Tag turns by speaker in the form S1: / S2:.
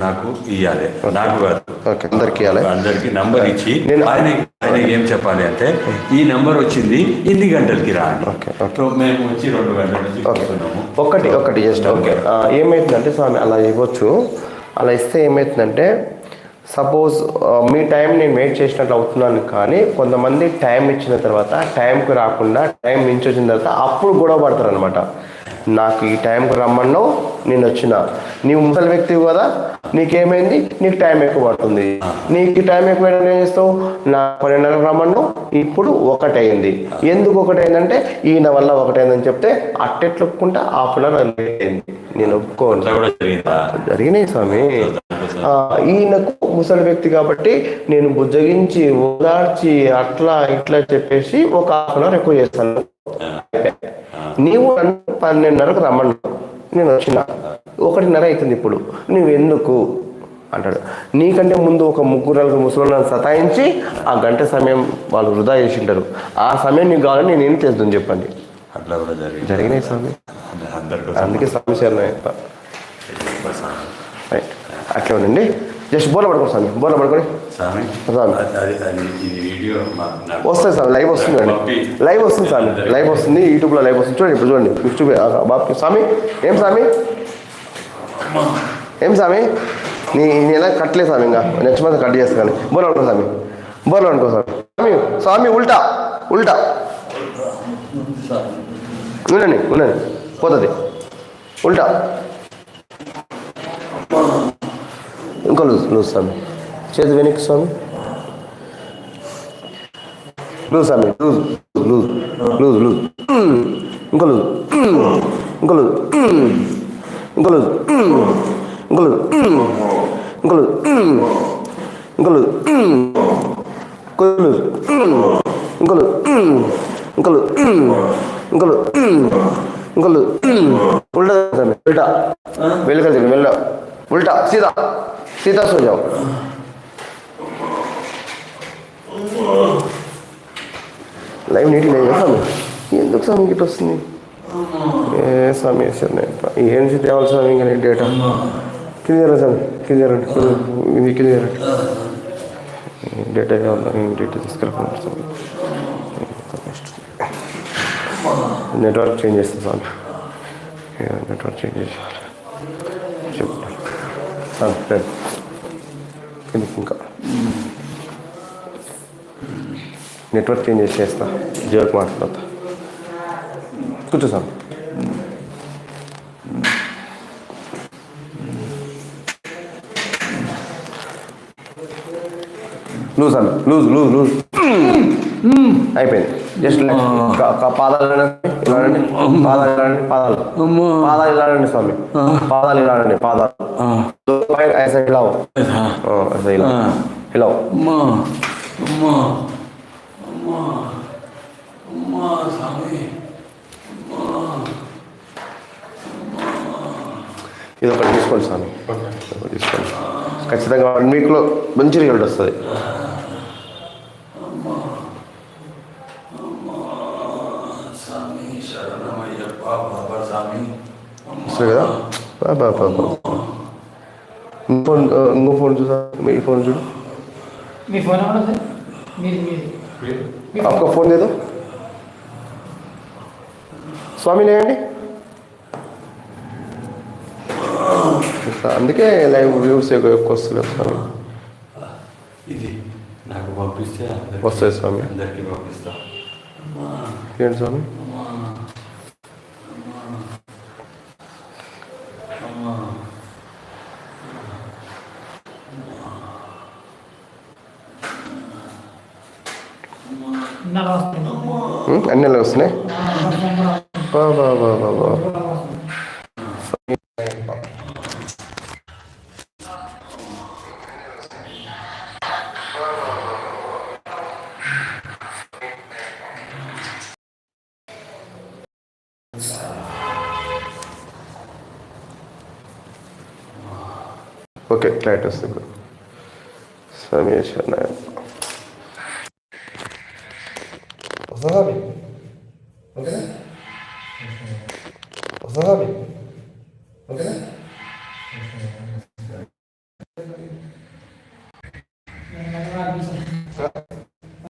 S1: నాకు ఇవ్వాలి నాకు కాదు.
S2: ఓకే అందరికి
S1: అందరికి నంబర్ ఇచ్చి
S2: నేను-
S1: ఆయన ఆయన ఏం చెప్పాలి అంటే ఈ నంబర్ వచ్చింది ఇన్ని గంటలకి రా. సో మేము వచ్చి రెండు గంటల నుంచి
S2: ఒకటి ఒకటి జస్ట్ ఓకే. ఆ, ఏమవుతుందంటే స్వామి అలా ఇవ్వచ్చు. అలా ఇస్తే ఏమవుతుందంటే సపోజ్ మీ టైం నేను వెయిట్ చేసినట్లు అవుతున్నాను కానీ కొంతమంది టైం ఇచ్చిన తర్వాత టైంకి రాకుండా టైం మించి వచ్చిన తర్వాత అప్పుడు గొడవ పడతారు అనమాట నాకు ఈ టైంకి రమ్మన్నావు నేను వచ్చిన. నీవు ముసలి వ్యక్తివి కదా నీకేమైంది? నీకు టైం ఎక్కువ పడుతుంది. నీకు టైం ఎక్కువ ఏం చేస్తావు? నా పన్నెండున్నరకు రమ్మన్నావు ఇప్పుడు ఒకటైంది. ఎందుకు ఒకటైందంటే ఈయన వల్ల ఒకటైందని చెప్తే అట్టెట్లుక్కుంటా హాఫ్ అన్ అవర్ లేట్ అయింది నేను ఒప్పుకోను. జరిగినాయి స్వామి. ఆ, ఈయనకు ముసలి వ్యక్తి కాబట్టి నేను బుజ్జగించి ఓదార్చి అట్లా ఇట్లా చెప్పేసి ఒక హాఫ్ అన్ అవర్ ఎక్కువ చేస్తాను. నీవు నన్ను పన్నెండున్నరకు రమ్మన్నావు నేను వచ్చిన. ఒకటిన్నర అవుతుంది ఇప్పుడు. నువ్వు ఎందుకు అంటాడు. నీకంటే ముందు ఒక ముగ్గురు నలుగురు ముసలిని సతాయించి ఆ గంట సమయం వాళ్ళు వృధా చేసింటారు. ఆ సమయం నీకు కావాలని నేను ఏం చేద్దాం చెప్పండి.
S1: అట్లా కూడా జరిగింది.
S2: జరిగినాయి స్వామి. అందుకే సమస్య. రైట్. అట్లా ఉండండి. జస్ట్ బోర్ల పడుకోండి స్వామి బోర్ల పడుకోండి
S1: స్వామి నాకు
S2: వస్తుంది స్వామి లైవ్ వస్తుంది అండి. లైవ్ వస్తుంది స్వామి లైవ్ వస్తుంది యూట్యూబ్లో లైవ్ వస్తుంది. చూడండి ఇప్పుడు చూడండి బాబు స్వామి ఏం స్వామి? ఏం స్వామి? నీ నీ ఎలా కట్టలేదు స్వామి ఇంకా. నెక్స్ట్ మంత్ కట్ చేస్తాను బోర్లు అనుకో స్వామి బోర్లు అనుకో స్వామి. స్వామి స్వామి ఉల్టా ఉల్టా. ఉండండి ఉండండి పోతుంది. ఉల్టా. ఇంకా లూజ్ లూజ్ స్వామి చేతి వెనక్కి స్వామి లూజ్ స్వామి లూజ్ లూజ్ లూజ్ లూజ్ ఇంకా లూజ్ ఇంకా లూజ్ ఇంకా లూజ్ ఇంకా లూజ్ ఇంకా లూజ్ ఇంకా లూజ్ ఇంకా లూజ్ ఇంకా లూజ్ ఇంకా లూజ్ ఇంకా లూజ్ ఉల్టా వెళ్ళి వెళ్ళ ఉల్టా సీదా సీదా సో జాओ లైవ్ నీటి లేదు కదా ఎందుకు స్వామి గిట్ వస్తుంది ఏ స్వామి వేసారు ఏం తేవాలి స్వామి ఇంకా నేను డేటా కింద స్వామి కింద ఇది కింద డేటా కావాలి డేటా తీసుకెళ్ళిపోయింది స్వామి నెట్వర్క్ చేంజ్ చేస్తాను స్వామి నెట్వర్క్ చేంజ్ చేసేయాలి చెప్తాను ఇంకా నెట్వర్క్ చేంజ్ చేసేస్తా. జియోకి మాట్లాడతా. కూర్చో సార్. లూజ్ అన్న. Loose loose loose. అయిపోయింది. జస్ట్ పాదాలు ఇలాడండి, ఇలాడండి పాదాలు ఇలాడండి పాదాలు. పాదాలు
S1: hay ai say lâu.
S2: Hả ờ తీసుకోండి స్వామి తీసుకోండి ఖచ్చితంగా వన్ వీక్లో మంచి రిజల్ట్ వస్తుంది కదా ఫోన్ ఇంకో ఫోన్ చూసా మీ ఫోన్ చూడు.
S3: మీ ఫోన్
S2: ఒక్క ఫోన్ లేదు స్వామి లేదండి అందుకే లైవ్ వ్యూస్ ఎక్కువ వస్తున్నాయి స్వామి.
S1: ఇది నాకు పంపిస్తే
S2: వస్తాయి స్వామి.
S1: అందరికీ పంపిస్తా.
S2: ఏంటి స్వామి? అన్ని నెలలు వస్తున్నాయి. ఓకే క్లారిటీ వస్తుంది ఇప్పుడు. సమీక్ష
S3: Osasami. ¿Ok? Osasami.